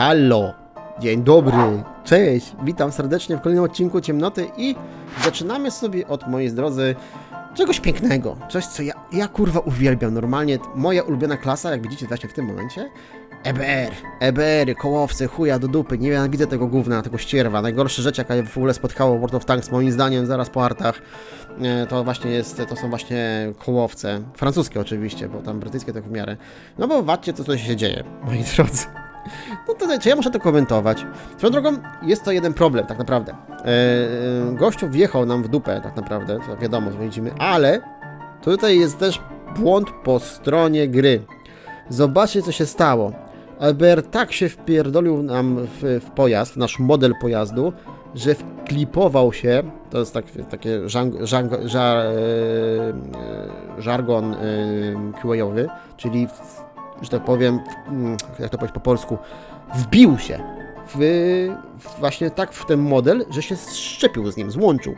Hallo, dzień dobry, cześć, witam serdecznie w kolejnym odcinku Ciemnoty i zaczynamy sobie od mojej drodzy czegoś pięknego, coś co ja, ja kurwa uwielbiam normalnie, moja ulubiona klasa, jak widzicie właśnie w tym momencie, EBR, EBR, kołowce, chuja do dupy, nie nienawidzę tego gówna, tego ścierwa, najgorsza rzecz jaka w ogóle spotkało World of Tanks moim zdaniem zaraz po artach, e, to właśnie jest, to są właśnie kołowce, francuskie oczywiście, bo tam brytyjskie tak w miarę, no bo zobaczcie co tutaj się dzieje, moi drodzy. No to czy ja muszę to komentować? Swoją drogą, jest to jeden problem, tak naprawdę. Eee, gościu wjechał nam w dupę, tak naprawdę, to wiadomo, co widzimy, ale tutaj jest też błąd po stronie gry. Zobaczcie, co się stało. EBR tak się wpierdolił nam w, w pojazd, w nasz model pojazdu, że wklipował się, to jest tak, takie żang, żang, ża, e, żargon QA-owy, czyli że tak powiem, mm, jak to powiedzieć po polsku, wbił się w, właśnie tak w ten model, że się szczepił z nim, złączył.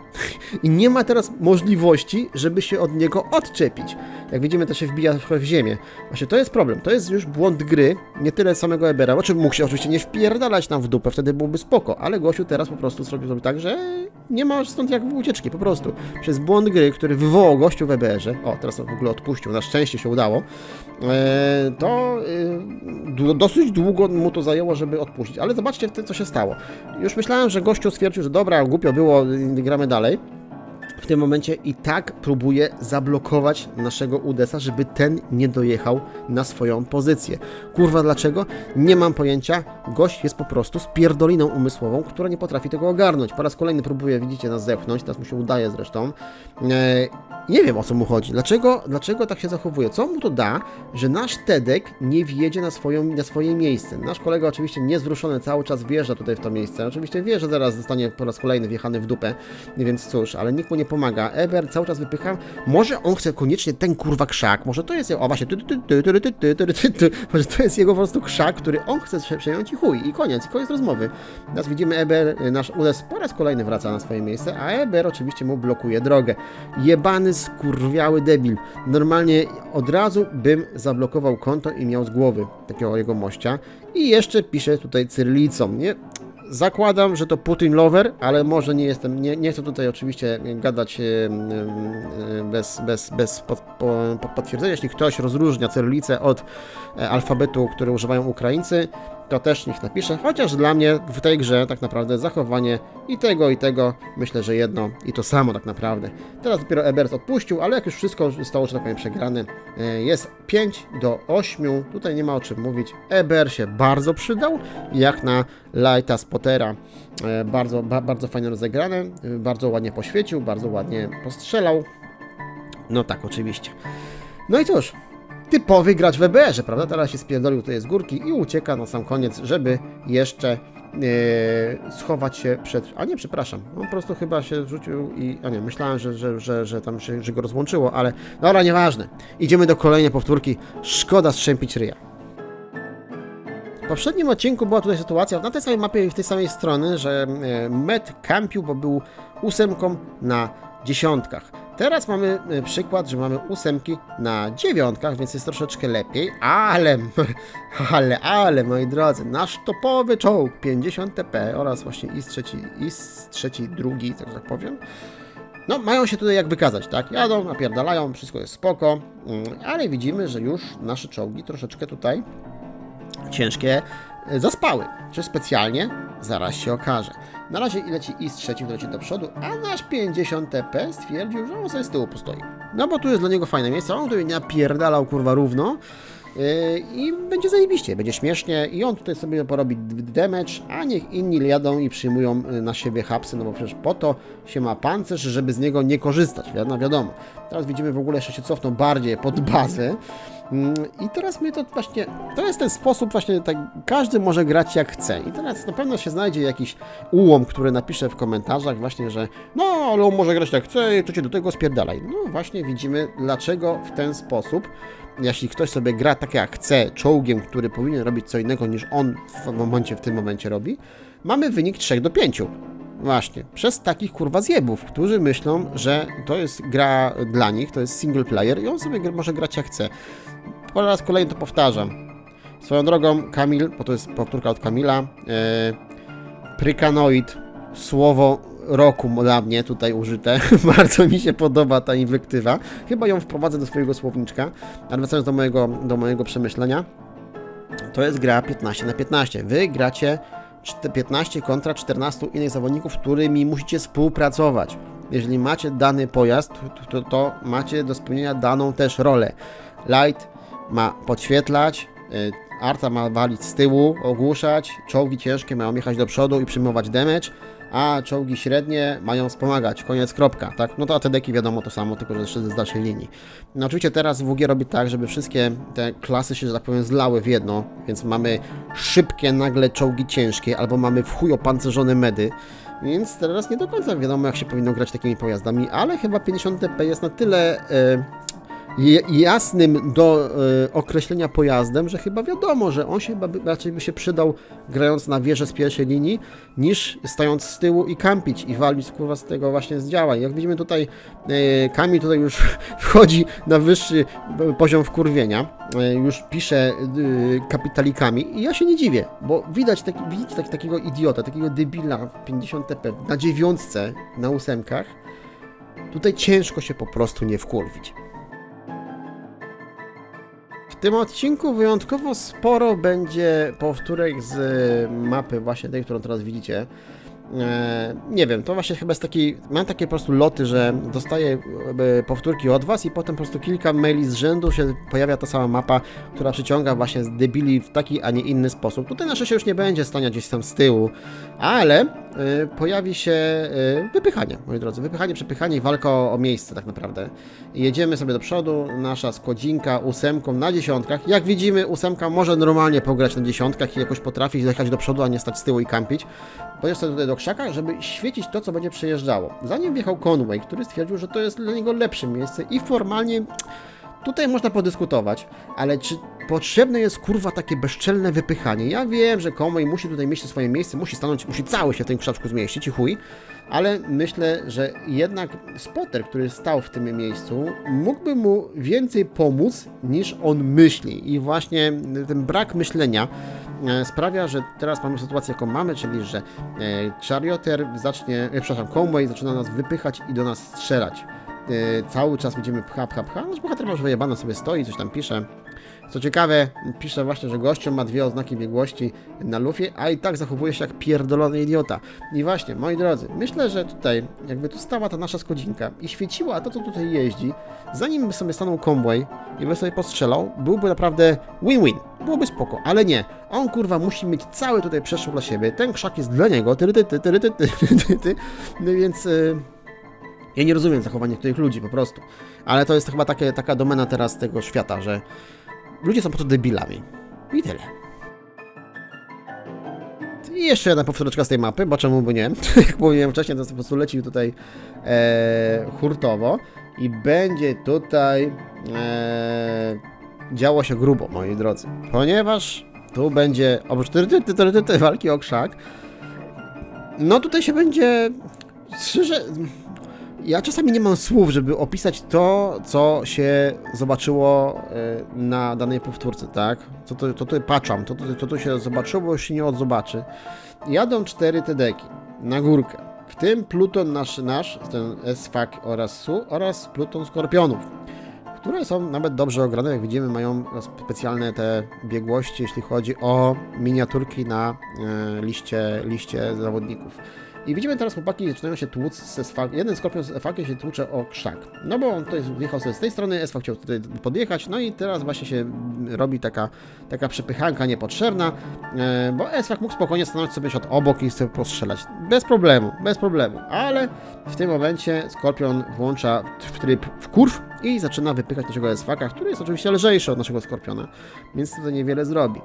I nie ma teraz możliwości, żeby się od niego odczepić. Jak widzimy, to się wbija trochę w ziemię. Właśnie to jest problem. To jest już błąd gry, nie tyle samego Ebera. Znaczy mógł się oczywiście nie wpierdalać nam w dupę, wtedy byłoby spoko, ale gościu teraz po prostu zrobił sobie tak, że nie ma stąd jak ucieczki, po prostu. Przez błąd gry, który wywołał gościu w EBR-ze, o, teraz to w ogóle odpuścił, na szczęście się udało, e, to e, dosyć długo mu to zajęło, żeby odpuścić. Ale zobaczcie, w tym, co się stało. Już myślałem, że gościu stwierdził, że dobra, głupio było, gramy dalej. Tym momencie i tak próbuje zablokować naszego Udesa, żeby ten nie dojechał na swoją pozycję. Kurwa, dlaczego? Nie mam pojęcia. Gość jest po prostu spierdoliną umysłową, która nie potrafi tego ogarnąć. Po raz kolejny próbuje, widzicie, nas zepchnąć, teraz mu się udaje zresztą. E, nie wiem o co mu chodzi. Dlaczego, dlaczego tak się zachowuje? Co mu to da, że nasz Tedek nie wjedzie na, swoją, na swoje miejsce? Nasz kolega oczywiście niezruszony cały czas wjeżdża tutaj w to miejsce. Oczywiście wie, że zaraz zostanie po raz kolejny wjechany w dupę, więc cóż, ale nikt mu nie pomaga pomaga. Eber cały czas wypycha. Może on chce koniecznie ten kurwa krzak. Może to jest jego. O właśnie. Może to jest jego po prostu krzak, który on chce przejąć i chuj. I koniec, i koniec rozmowy. Teraz widzimy Eber, e, nasz Ules po raz kolejny wraca na swoje miejsce, a Eber oczywiście mu blokuje drogę. Jebany, skurwiały debil. Normalnie od razu bym zablokował konto i miał z głowy takiego jego mościa. I jeszcze pisze tutaj cyrlicą. Nie, Zakładam, że to Putin lover, ale może nie jestem, nie, nie chcę tutaj oczywiście gadać bez, bez, bez pod, po, po, potwierdzenia. Jeśli ktoś rozróżnia cyrylicę od e, alfabetu, który używają Ukraińcy, to też niech napisze, chociaż dla mnie w tej grze tak naprawdę zachowanie i tego i tego myślę, że jedno i to samo tak naprawdę. Teraz dopiero Ebers odpuścił, ale jak już wszystko zostało, że tak powiem, przegrane, e, jest 5 do 8, tutaj nie ma o czym mówić. Eber się bardzo przydał, jak na Lighta Spottera. E, Bardzo, ba, bardzo fajnie rozegrane, e, bardzo ładnie poświecił, bardzo ładnie postrzelał. No tak, oczywiście. No i cóż, typowy gracz w EBR-ze, prawda? Teraz się spierdolił tutaj z górki i ucieka na sam koniec, żeby jeszcze e, schować się przed... A nie, przepraszam, on po prostu chyba się rzucił i... A nie, myślałem, że, że, że, że tam się, że go rozłączyło, ale dobra, nieważne. Idziemy do kolejnej powtórki. Szkoda strzępić ryja. W poprzednim odcinku była tutaj sytuacja na tej samej mapie i w tej samej strony, że e, Met kampił, bo był ósemką na dziesiątkach. Teraz mamy e, przykład, że mamy ósemki na dziewiątkach, więc jest troszeczkę lepiej, ale, ale, ale, moi drodzy, nasz topowy czołg 50 TP oraz właśnie IS trzeci, IS trzeci, drugi, tak, tak powiem, no, mają się tutaj jak wykazać, tak? Jadą, napierdalają, wszystko jest spoko, mm, ale widzimy, że już nasze czołgi troszeczkę tutaj ciężkie e, zaspały. Czy specjalnie? Zaraz się okaże. Na razie leci IS trzeci, leci do przodu, a nasz 50 TP stwierdził, że on sobie z tyłu postoi. No bo tu jest dla niego fajne miejsce, on tutaj napierdalał kurwa równo yy, i będzie zajebiście, będzie śmiesznie i on tutaj sobie porobi damage, a niech inni jadą i przyjmują y, na siebie hapsy, no bo przecież po to się ma pancerz, żeby z niego nie korzystać, wiadomo. Teraz widzimy w ogóle, że się cofną bardziej pod bazę, I teraz mnie to właśnie, to jest ten sposób właśnie, tak, każdy może grać jak chce. I teraz na pewno się znajdzie jakiś ułom, który napisze w komentarzach właśnie, że no, ale on może grać jak chce i to cię do tego spierdalaj. No właśnie widzimy, dlaczego w ten sposób, jeśli ktoś sobie gra tak jak chce, czołgiem, który powinien robić co innego niż on w momencie, w tym momencie robi, mamy wynik 3 do 5. Właśnie, przez takich kurwa zjebów, którzy myślą, że to jest gra dla nich, to jest single player i on sobie może grać jak chce. Po raz kolejny to powtarzam. Swoją drogą, Kamil, bo to jest powtórka od Kamila, e, Prykanoid, słowo roku dla mnie tutaj użyte. Bardzo mi się podoba ta inwektywa. Chyba ją wprowadzę do swojego słowniczka. Ale wracając do mojego, do mojego przemyślenia, to jest gra 15 na 15. Wy gracie 15 kontra 14 innych zawodników, którymi musicie współpracować. Jeżeli macie dany pojazd, to, to, macie do spełnienia daną też rolę. Light ma podświetlać, y, Arta ma walić z tyłu, ogłuszać, czołgi ciężkie mają jechać do przodu i przyjmować damage, a czołgi średnie mają wspomagać, koniec, kropka, tak? No to ATD-ki wiadomo to samo, tylko że jeszcze z dalszej linii. No oczywiście teraz WG robi tak, żeby wszystkie te klasy się, że tak powiem, zlały w jedno, więc mamy szybkie nagle czołgi ciężkie, albo mamy w chuj opancerzone medy, więc teraz nie do końca wiadomo, jak się powinno grać takimi pojazdami, ale chyba 50 TP jest na tyle je- jasnym do e, określenia pojazdem, że chyba wiadomo, że on się chyba raczej by się przydał grając na wieżę z pierwszej linii, niż stając z tyłu i kampić i walić kurwa z tego właśnie z działań. Jak widzimy tutaj, e, Kamil tutaj już wchodzi na wyższy e, poziom wkurwienia, już pisze kapitalikami i ja się nie dziwię, bo widać taki, tak, takiego idiota, takiego debila w 50 TP na dziewiątce, na ósemkach, tutaj ciężko się po prostu nie wkurwić. Tym odcinku wyjątkowo sporo będzie powtórek z mapy właśnie tej, którą teraz widzicie. E, nie wiem, to właśnie chyba jest taki, mam takie po prostu loty, że dostaję powtórki od was i potem po prostu kilka maili z rzędu się pojawia ta sama mapa, która przyciąga właśnie debili w taki, a nie inny sposób. Tutaj nasze się już nie będzie stania gdzieś tam z tyłu, ale e, pojawi się e, wypychanie, moi drodzy, wypychanie, przepychanie i walka o, o miejsce tak naprawdę. Jedziemy sobie do przodu, nasza składzinka ósemką na dziesiątkach. Jak widzimy, ósemka może normalnie pograć na dziesiątkach i jakoś potrafi jechać do przodu, a nie stać z tyłu i kampić. Sobie tutaj do krzaka, żeby świecić to, co będzie przejeżdżało. Zanim wjechał Conway, który stwierdził, że to jest dla niego lepsze miejsce i formalnie tutaj można podyskutować, ale czy potrzebne jest kurwa takie bezczelne wypychanie? Ja wiem, że Conway musi tutaj mieć swoje miejsce, musi stanąć, musi cały się w tym krzaczku zmieścić i chuj, ale myślę, że jednak spotter, który stał w tym miejscu, mógłby mu więcej pomóc niż on myśli. I właśnie ten brak myślenia e, sprawia, że teraz mamy sytuację, jaką mamy, czyli że e, Charioter zacznie, e, przepraszam, Conway zaczyna nas wypychać i do nas strzelać. E, cały czas widzimy pcha, pcha, pcha. Nasz bohater ma już wyjebane, sobie stoi, coś tam pisze. Co ciekawe, pisze właśnie, że gościom ma dwie oznaki biegłości na lufie, a i tak zachowuje się jak pierdolony idiota. I właśnie, moi drodzy, myślę, że tutaj, jakby tu stała ta nasza skodzinka i świeciła to, co tutaj jeździ, zanim by sobie stanął Conway i by sobie postrzelał, byłby naprawdę win-win. Byłoby spoko, ale nie. On kurwa musi mieć cały tutaj przestrzał dla siebie. Ten krzak jest dla niego. Tyry, ty, ty, tyry, ty, ty, ty, ty. No więc. y, ja nie rozumiem zachowania tych ludzi po prostu. Ale to jest chyba takie, taka domena teraz tego świata, że ludzie są po prostu debilami. I tyle. I jeszcze jedna powtóreczka z tej mapy, bo czemu by nie? Jak mówiłem wcześniej, to po prostu leci tutaj e, hurtowo i będzie tutaj e, działo się grubo, moi drodzy. Ponieważ tu będzie, oprócz walki o krzak, no tutaj się będzie, szczerze, ja czasami nie mam słów, żeby opisać to, co się zobaczyło e, na danej powtórce, tak? Co to, to, to patrzam, to, to, to, to się zobaczyło, się nie odzobaczy. Jadą cztery TD-ki na górkę, w tym Pluton nasz, nasz ten S-Fak oraz SU oraz Pluton Skorpionów, które są nawet dobrze ograne, jak widzimy mają specjalne te biegłości, jeśli chodzi o miniaturki na e, liście, liście zawodników. I widzimy teraz chłopaki zaczynają się tłuc Jeden skorpion z s się tłucze o krzak. No bo on tutaj wjechał sobie z tej strony, s chciał tutaj podjechać, no i teraz właśnie się robi taka, taka przepychanka niepotrzebna, e, bo s mógł spokojnie stanąć sobie od obok i sobie postrzelać. Bez problemu, bez problemu. Ale w tym momencie skorpion włącza w tryb w kurw i zaczyna wypychać naszego s który jest oczywiście lżejszy od naszego skorpiona, więc to niewiele zrobi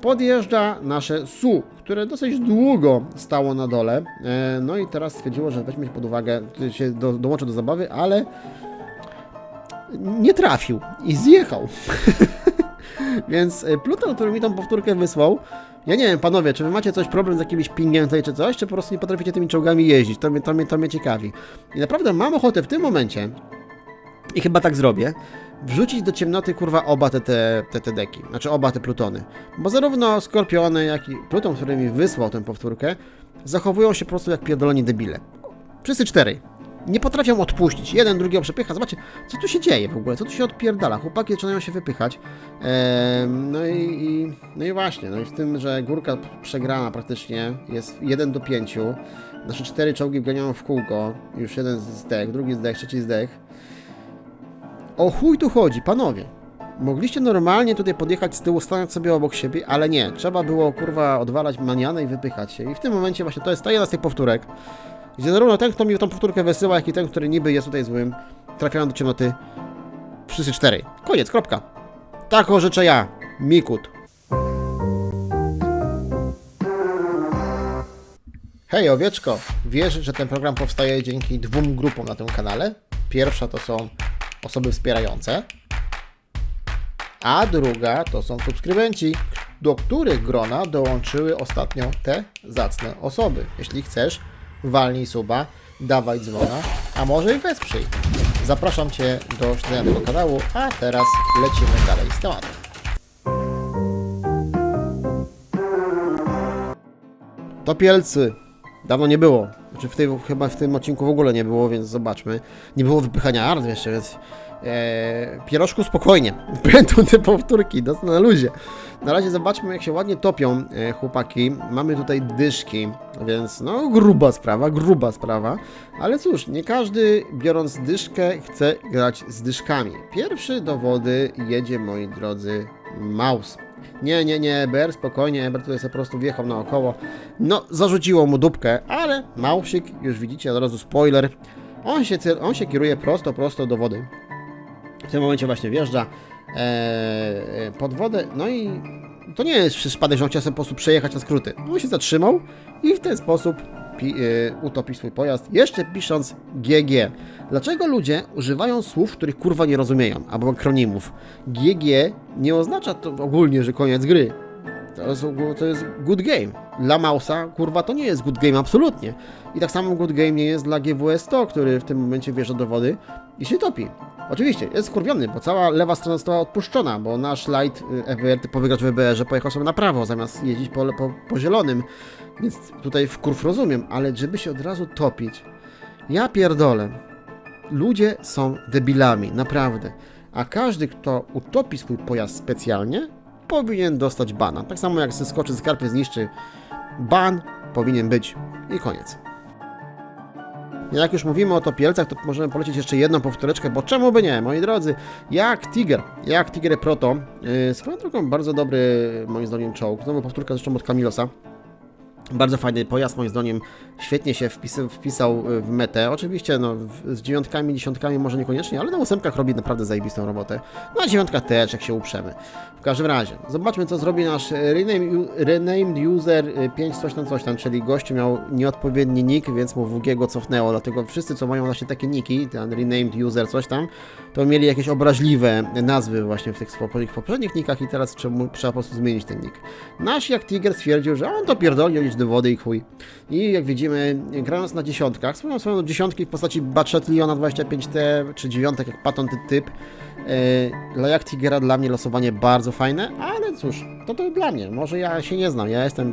podjeżdża nasze SU, które dosyć długo stało na dole. E, No i teraz stwierdziło, że weźmie pod uwagę, się do, dołączy do zabawy, ale nie trafił i zjechał. Więc e, Pluton, który mi tą powtórkę wysłał, ja nie wiem, panowie, czy wy macie coś problem z jakimś pingiem tutaj czy coś, czy po prostu nie potraficie tymi czołgami jeździć? To mnie, to mnie, to mnie ciekawi. I naprawdę mam ochotę w tym momencie I chyba tak zrobię. Wrzucić do ciemnoty, kurwa, oba te, te, te, te deki. Znaczy oba te plutony. Bo zarówno Skorpiony, jak i Pluton, który mi wysłał tę powtórkę, zachowują się po prostu jak pierdoleni debile. Wszyscy cztery. Nie potrafią odpuścić. Jeden drugiego przepycha. Zobaczcie, co tu się dzieje w ogóle, co tu się odpierdala. Chłopaki zaczynają się wypychać. Ehm, no, i, i, no i właśnie, no i w tym, że górka przegrana praktycznie jest 1 do 5. Nasze cztery czołgi ganiają w kółko. Już jeden zdech, drugi zdech, trzeci zdech. O chuj tu chodzi, panowie. Mogliście normalnie tutaj podjechać z tyłu, stanąć sobie obok siebie, ale nie. Trzeba było, kurwa, odwalać manianę i wypychać się. I w tym momencie właśnie to jest ta jedna z tych powtórek, gdzie zarówno ten, kto mi tą powtórkę wysyła, jak i ten, który niby jest tutaj złym, trafiają do ciemnoty wszyscy cztery. Koniec, kropka. Tak orzeczę ja, Mikut. Hej owieczko, wiesz, że ten program powstaje dzięki dwóm grupom na tym kanale? Pierwsza to są osoby wspierające, a druga to są subskrybenci, do których grona dołączyły ostatnio te zacne osoby. Jeśli chcesz, walnij suba, dawaj dzwona, a może i wesprzyj. Zapraszam Cię do śledzenia tego kanału, a teraz lecimy dalej z tematem. Topielcy. Dawno nie było. Znaczy w tej, chyba w tym odcinku w ogóle nie było, więc zobaczmy. Nie było wypychania art jeszcze, więc... E, pierożku spokojnie. Będą te powtórki, do na luzie. Na razie zobaczmy jak się ładnie topią e, chłopaki. Mamy tutaj dyszki, więc no gruba sprawa, gruba sprawa. Ale cóż, nie każdy biorąc dyszkę chce grać z dyszkami. Pierwszy do wody jedzie, moi drodzy, Maus. Nie, nie, nie, Eber, spokojnie, Eber tutaj sobie po prostu wjechał naokoło. No, zarzuciło mu dupkę, ale Mausik, już widzicie, od razu spoiler, on się, on się kieruje prosto, prosto do wody. W tym momencie właśnie wjeżdża e, e, pod wodę, no i to nie jest przypadek, że on chciał sobie po prostu przejechać na skróty. On się zatrzymał i w ten sposób utopi swój pojazd, jeszcze pisząc GG. Dlaczego ludzie używają słów, których kurwa nie rozumieją, albo akronimów? GG nie oznacza to ogólnie, że koniec gry. To jest, good game. Dla Mausa, kurwa, to nie jest good game, absolutnie. I tak samo good game nie jest dla GWS 100, który w tym momencie wjeżdża do wody i się topi. Oczywiście, jest skurwiony, bo cała lewa strona została odpuszczona, bo nasz light y, EBR, typowy gracz w EBR-ze pojechał sobie na prawo, zamiast jeździć po, po, po zielonym. Więc tutaj w kurw rozumiem, ale żeby się od razu topić, ja pierdolę. Ludzie są debilami, naprawdę. A każdy, kto utopi swój pojazd specjalnie, powinien dostać bana. Tak samo jak zeskoczy z zniszczy ban, powinien być i koniec. Jak już mówimy o topielcach, to możemy polecić jeszcze jedną powtóreczkę, bo czemu by nie, moi drodzy? Jak Tiger, jak Tiger Proto, yy, swoją drogą bardzo dobry, moim zdaniem, czołg. Znowu powtórka zresztą od Kamilosa. Bardzo fajny pojazd, moim zdaniem, świetnie się wpisał, wpisał w metę. Oczywiście no, z dziewiątkami, dziesiątkami może niekoniecznie, ale na ósemkach robi naprawdę zajebistą robotę. No a dziewiątka też, jak się uprzemy. W każdym razie, zobaczmy co zrobi nasz rename, renamed user e, 5 coś tam coś tam, czyli gościu miał nieodpowiedni nick, więc mu WG go cofnęło, dlatego wszyscy co mają właśnie takie niki, ten renamed user coś tam, to mieli jakieś obraźliwe nazwy właśnie w tych poprzednich nickach i teraz trzeba, trzeba po prostu zmienić ten nick. Nasz jak Tiger stwierdził, że on to pierdoli, idź do wody i chuj. I jak widzimy, grając na dziesiątkach, swoją swoją dziesiątki w postaci Batchet Leona 25T, czy dziewiątek jak Patton ty typ, e, dla jak Tigera dla mnie losowanie bardzo fajne, ale cóż, to to dla mnie, może ja się nie znam, ja jestem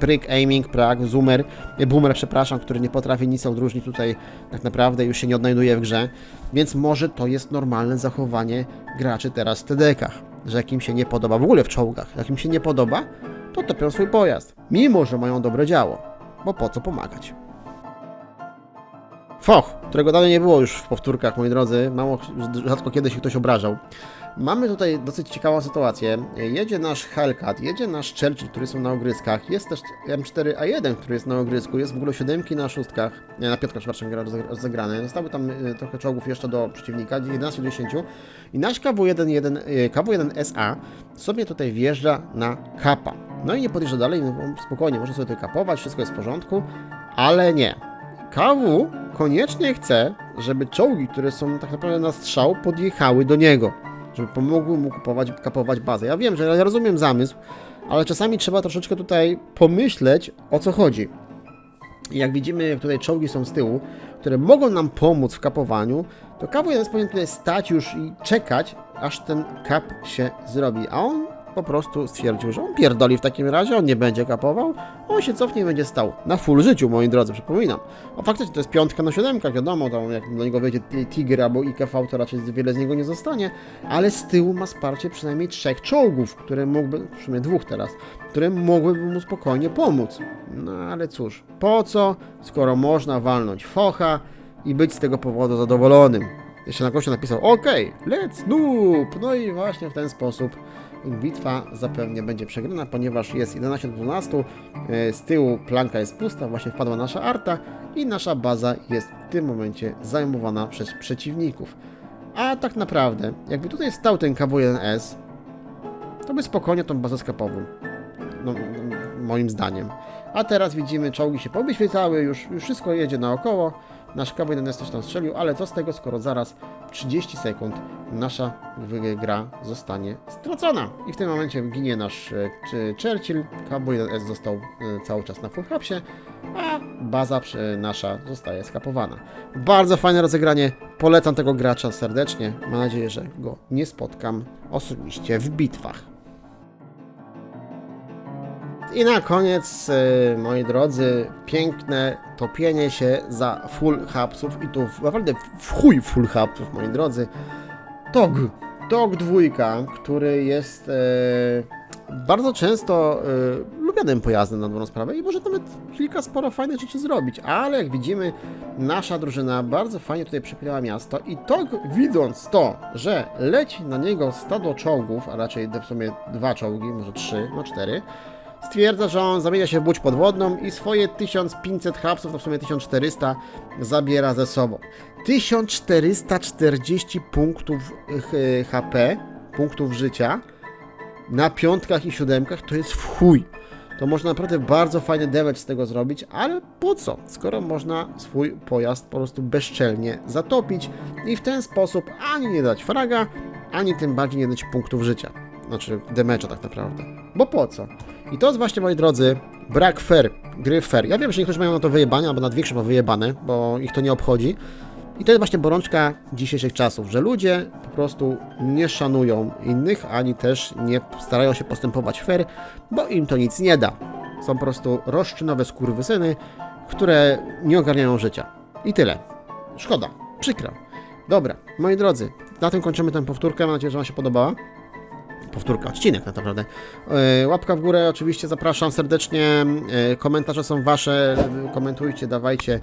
pryk, aiming, prak, zoomer, e, boomer, przepraszam, który nie potrafi nic odróżnić tutaj tak naprawdę, już się nie odnajduje w grze, więc może to jest normalne zachowanie graczy teraz w TD-kach, że jak im się nie podoba, w ogóle w czołgach, jak im się nie podoba, to topią swój pojazd, mimo że mają dobre działo, bo po co pomagać. Foch, którego dalej nie było już w powtórkach, moi drodzy, mało, rzadko kiedy się ktoś obrażał. Mamy tutaj dosyć ciekawą sytuację. Jedzie nasz Hellcat, jedzie nasz Churchill, który są na ogryskach, jest też M4A1, który jest na ogrysku, jest w ogóle siódemki na szóstkach, nie, na piątkach, przepraszam, gra roze- rozegrane. Zostały tam e, trochę czołgów jeszcze do przeciwnika, 11 do 10. I nasz KW1, e, KW1SA sobie tutaj wjeżdża na kapa. No i nie podjeżdża dalej, no, spokojnie, może sobie tutaj kapować, wszystko jest w porządku, ale nie. KW koniecznie chce, żeby czołgi, które są tak naprawdę na strzał, podjechały do niego, żeby pomogły mu kupować, kapować bazę. Ja wiem, że ja rozumiem zamysł, ale czasami trzeba troszeczkę tutaj pomyśleć, o co chodzi. Jak widzimy, tutaj czołgi są z tyłu, które mogą nam pomóc w kapowaniu, to kawu jeden powinien tutaj stać już i czekać, aż ten kap się zrobi. A on po prostu stwierdził, że on pierdoli w takim razie, on nie będzie kapował, on się cofnie i będzie stał. Na full życiu, moi drodzy, przypominam. A faktycznie to jest piątka na siódemkach, wiadomo, tam jak do niego wejdzie Tiger albo IKV, to raczej wiele z niego nie zostanie, ale z tyłu ma wsparcie przynajmniej trzech czołgów, które mógłby, w sumie dwóch teraz, które mogłyby mu spokojnie pomóc. No ale cóż, po co, skoro można walnąć focha i być z tego powodu zadowolonym. Jeszcze na końcu napisał OK, let's noob! No i właśnie w ten sposób bitwa zapewne będzie przegrana, ponieważ jest 11 do 12, e, z tyłu planka jest pusta, właśnie wpadła nasza arta i nasza baza jest w tym momencie zajmowana przez przeciwników. A tak naprawdę, jakby tutaj stał ten KW-1S, to by spokojnie tą bazę skapował. No, no, moim zdaniem. A teraz widzimy, czołgi się powyświetlały, już, już wszystko jedzie naokoło. Nasz KW-1S też tam strzelił, ale co z tego, skoro zaraz 30 sekund nasza gra zostanie stracona. I w tym momencie ginie nasz e, Churchill, KW-1S został e, cały czas na full hapsie, a baza nasza zostaje skapowana. Bardzo fajne rozegranie, polecam tego gracza serdecznie. Mam nadzieję, że go nie spotkam osobiście w bitwach. I na koniec, e, moi drodzy, piękne topienie się za full hapsów i tu naprawdę w chuj full hapsów, moi drodzy. TOG, TOG dwójka, który jest e, bardzo często e, lubianym pojazdem na dobrą sprawę i może nawet kilka sporo fajnych rzeczy zrobić, ale jak widzimy, nasza drużyna bardzo fajnie tutaj przepinała miasto i TOG widząc to, że leci na niego stado czołgów, a raczej w sumie dwa czołgi, może trzy, no cztery, stwierdza, że on zamienia się w łódź podwodną i swoje 1500 hapsów, to w sumie 1400, zabiera ze sobą. 1440 punktów HP, punktów życia na piątkach i siódemkach to jest w chuj. To można naprawdę bardzo fajny damage z tego zrobić, ale po co? Skoro można swój pojazd po prostu bezczelnie zatopić i w ten sposób ani nie dać fraga, ani tym bardziej nie dać punktów życia. Znaczy damage'a tak naprawdę. Bo po co? I to jest właśnie, moi drodzy, brak fair, gry fair. Ja wiem, że niektórzy mają na to wyjebane, albo nawet większość ma wyjebane, bo ich to nie obchodzi. I to jest właśnie bolączka dzisiejszych czasów, że ludzie po prostu nie szanują innych, ani też nie starają się postępować fair, bo im to nic nie da. Są po prostu roszczynowe skurwysyny, które nie ogarniają życia. I tyle. Szkoda. Przykro. Dobra, moi drodzy, na tym kończymy tę powtórkę. Mam nadzieję, że Wam się podobała powtórka, odcinek tak naprawdę. E, Łapka w górę, oczywiście zapraszam serdecznie. E, Komentarze są wasze, komentujcie, dawajcie,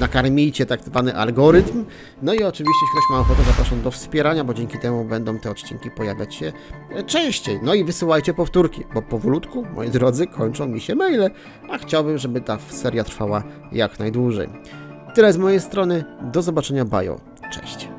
nakarmijcie tak zwany algorytm. No i oczywiście, jeśli ktoś ma ochotę, zapraszam do wspierania, bo dzięki temu będą te odcinki pojawiać się e, częściej. No i wysyłajcie powtórki, bo powolutku, moi drodzy, kończą mi się maile, a chciałbym, żeby ta seria trwała jak najdłużej. Tyle z mojej strony, do zobaczenia, bajo, cześć.